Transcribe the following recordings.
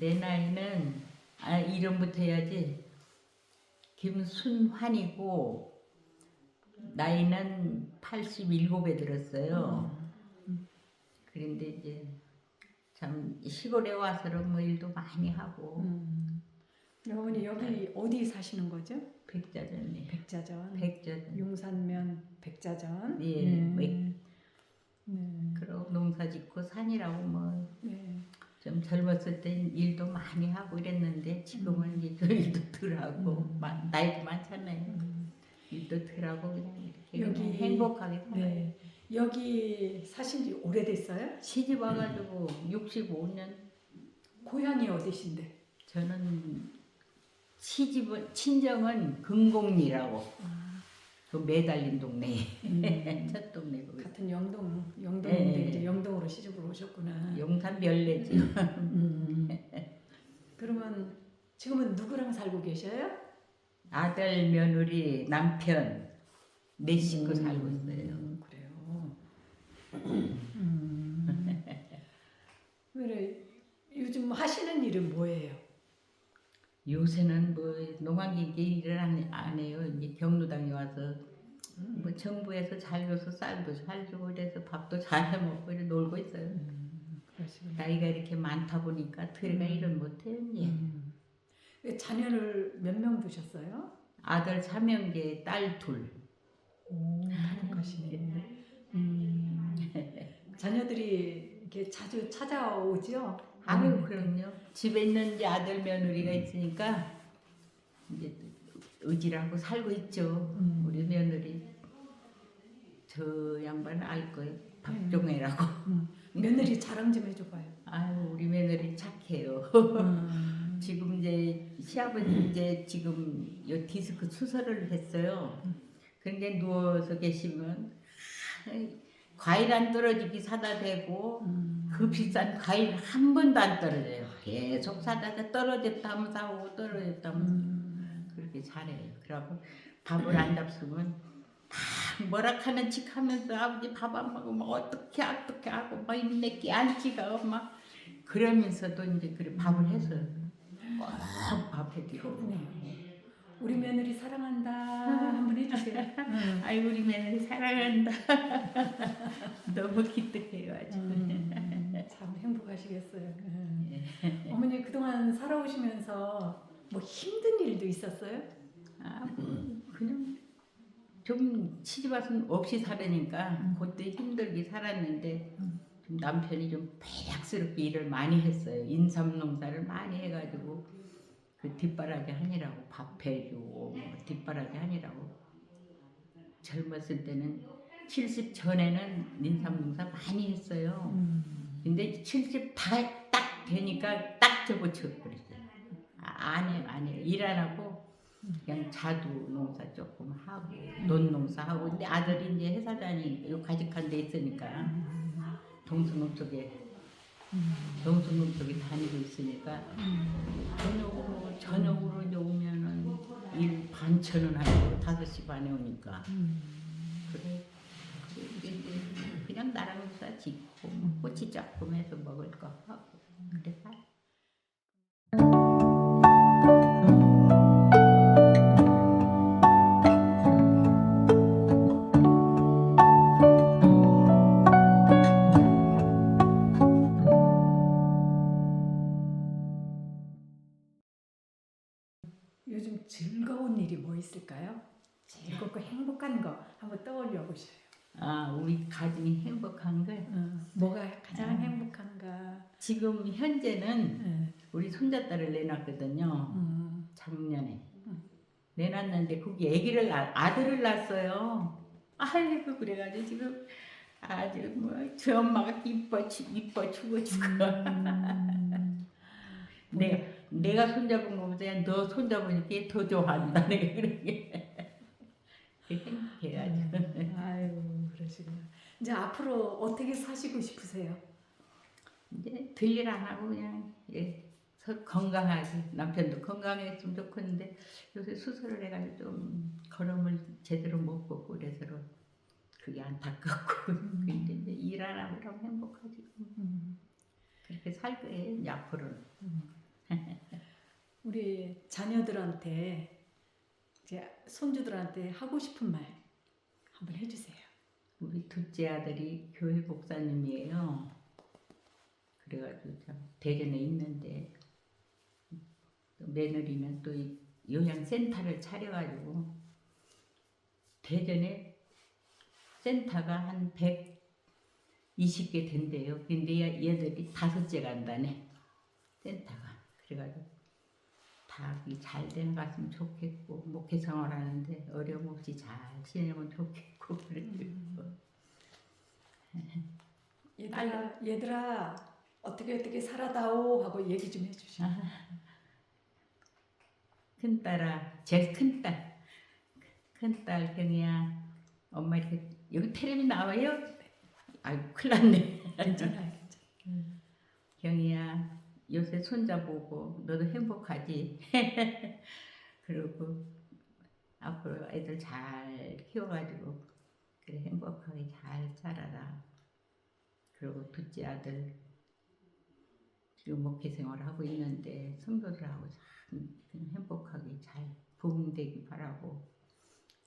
내 나이는 아 이름부터 해야지 김순환이고 나이는 87에 들었어요. 그런데 이제 참 시골에 와서는 뭐 일도 많이 하고 음. 어머니 여기 어디 사시는 거죠? 백자전에 백자전. 백자전 용산면 백자전. 예, 네. 백- 네. 그러고 농사 짓고 산이라고 뭐 네. 좀 젊었을 땐 일도 많이 하고 이랬는데 지금은 이제 그 일도 덜 하고 음. 마- 나이도 많잖아요. 음. 일도 덜 하고 그냥 이렇게 여기- 그냥 행복하게 살아요. 네. 여기 사신 지 오래됐어요? 시집 와가지고 65년 고향이 어디신데? 저는 시집은 친정은 금곡리라고 아, 그 매달린 동네 음. 첫 동네 거기 같은 영동 영동인데 네. 이제 영동으로 시집을 오셨구나. 용산 별내지 음. 그러면 지금은 누구랑 살고 계셔요? 아들 며느리 남편 네 식구 음. 살고 있어요. 음, 그래요. 음. 그래 요즘 하시는 일은 뭐예요? 요새는 뭐 농한기계 일을 안, 안 해요. 이제 경로당에 와서 뭐 정부에서 잘 줘서 쌀도 잘 주고 이래서 밥도 잘 해먹고 이래 놀고 있어요. 음. 나이가 이렇게 많다 보니까 들가 음. 일은 못해요. 이제. 음. 자녀를 몇 명 두셨어요? 아들 삼형제 딸 둘. 오, 행복하시네. 음, 자녀들이 이렇게 자주 찾아오죠? 아유 음. 그럼요. 집에 있는 이제 아들 며느리가 있으니까 이제 의지라고 살고 있죠. 음. 우리 며느리 저 양반 알 거예요. 박종애라고. 음, 며느리 자랑 좀 해줘봐요. 아유 우리 며느리 착해요. 음. 지금 이제 시아버지 이제 지금 요 디스크 수술을 했어요. 그런데 누워서 계시면 과일 안 떨어지기 사다 대고 음. 그 비싼 과일 한 번도 안 떨어져요. 계속 사다 대 떨어졌다 하면 사오고 떨어졌다 하면 음. 그렇게 잘해요. 그러고 밥을 안 잡수면 막 뭐락하는 척 하면서 아버지 밥 안 먹으면 어떻게 어떻게 하고 막 입내끼 안기가 막 그러면서도 이제 그래 밥을 해서 꼭 밥 해드리고 그렇군요. 우리 며느리 사랑한다 해주세요. 음. 아이고 우리 며느리 사랑한다 너무 기특해요 아주 음, 참 행복하시겠어요. 음. 예. 어머니 그동안 살아오시면서 뭐 힘든 일도 있었어요? 아, 뭐 그냥 좀 시집 와서 없이 살으니까 음. 그때 힘들게 살았는데 음. 좀 남편이 좀 배약스럽게 일을 많이 했어요. 인삼 농사를 많이 해가지고 그 뒷바라지 하니라고 밥 해주고 뭐 뒷바라지 하니라고 젊었을 때는 70 전에는 농사 많이 했어요. 음. 근데 70 다 딱 되니까 딱 접어쳐 버렸어요. 아, 안 해요, 안 해요. 일안 하고 그냥 자두 농사 조금 하고 논 농사 하고 근데 아들이 이제 회사 다니니까 가직한 데 있으니까 동수농 쪽에 동수농 쪽에 다니고 있으니까. 저녁으로 저녁으로 이제 오면은 일 반천원 하고 다섯 시 반에 오니까. 그래. 그래, 그냥 나랑 농사 짓고 뭐 꼬치 조금 해서 먹을 거 하고. 그래 살. 뭐 있을까요? 즐겁고 행복한 거 한번 떠올려 보셔요. 아 우리 가정이 행복한 걸 어, 뭐가 가장 아. 행복한가? 지금 현재는 네. 우리 손자딸을 내놨거든요. 음, 작년에 음. 내놨는데 거기 아기를 낳- 아들을 낳았어요. 아이고 그래가지고 지금 아주 뭐저 엄마가 이뻐 죽 이뻐 죽어 죽어. 음. 내 내가 손잡은 거 보다 너 손잡으니까 더 좋아한다 내가 그러게. 행복해야지. 음, 아유 그러시구나. 이제 앞으로 어떻게 사시고 싶으세요? 이제 들일 안 하고 그냥 예, 건강하게 남편도 건강했으면 좋겠는데 요새 수술을 해가지고 좀 걸음을 제대로 못 걷고 그래서 그게 안타깝고 근데 이제 일 안 하고 그러면 행복하지 음, 그렇게 살 거예요 앞으로는 음. 우리 자녀들한테 이제 손주들한테 하고 싶은 말 한번 해주세요. 우리 둘째 아들이 교회 목사님이에요. 그래가지고 참 대전에 있는데 또 며느리는 또 이 요양센터를 차려가지고 대전에 센터가 한 120개 된대요. 근데 얘- 얘들이 다섯째 간다네 센터가. 그래가지고 다잘 돼갔으면 좋겠고 목회 생활 하는데 어려움 없이 잘 지내면 좋겠고 그래요. 얘들아, 얘들아 어떻게 어떻게 살아다오 하고 얘기 좀 해주시오. 큰 딸아, 제일 큰 딸, 큰 딸 경이야. 엄마 이렇게 여기 텔레비 나와요? 아유 큰일 났네. 괜찮아요, 괜찮아요. 경이야, 요새 손자 보고 너도 행복하지? 그리고 앞으로 애들 잘 키워가지고 그래 행복하게 잘 자라라. 그리고 둘째 아들 지금 목회 생활 하고 있는데 성도들하고 참 행복하게 잘 부흥되기 바라고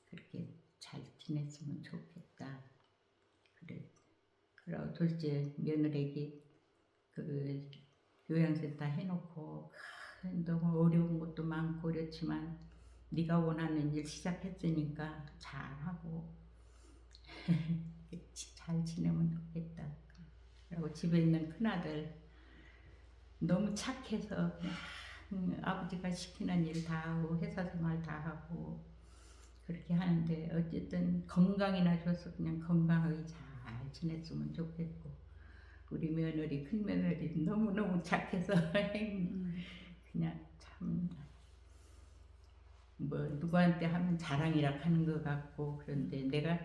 그렇게 잘 지냈으면 좋겠다. 그래. 그리고 둘째 며느리에게 그 요양센터 해놓고 아, 너무 어려운 것도 많고 그렇지만 네가 원하는 일 시작했으니까 잘하고 잘 지내면 좋겠다. 그리고 집에 있는 큰아들 너무 착해서 음, 아버지가 시키는 일 다 하고 회사 생활 다 하고 그렇게 하는데 어쨌든 건강이나 줘서 그냥 건강하게 잘 지냈으면 좋겠고 우리 며느리 큰 며느리 너무 너무 착해서 음, 그냥 참 뭐 누구한테 하면 자랑이라 하는 것 같고 그런데 내가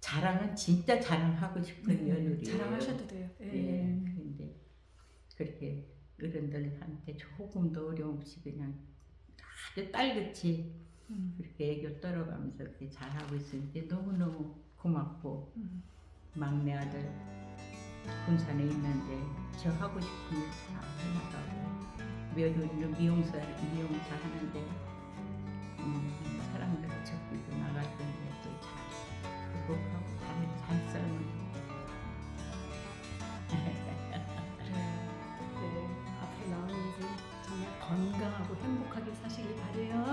자랑은 진짜 자랑하고 싶은 며느리 네, 자랑하셔도 돼요. 예. 예, 그런데 그렇게 어른들한테 조금도 어려움 없이 그냥 아주 딸같이 음, 그렇게 애교 떨어가면서 그렇게 잘하고 있으니까 너무너무 고맙고 음. 막내 아들 군산에 있는데 저 하고 싶은 일다 해나가고 며느리는 미용사 미용사 하는데 음, 사람들 접기도 나갈 텐데 또잘 극복하고 잘잘 살면 그래요. 네, 앞으로 나오는 인생 정말 건강하고 행복하게 사시길 바래요. 예.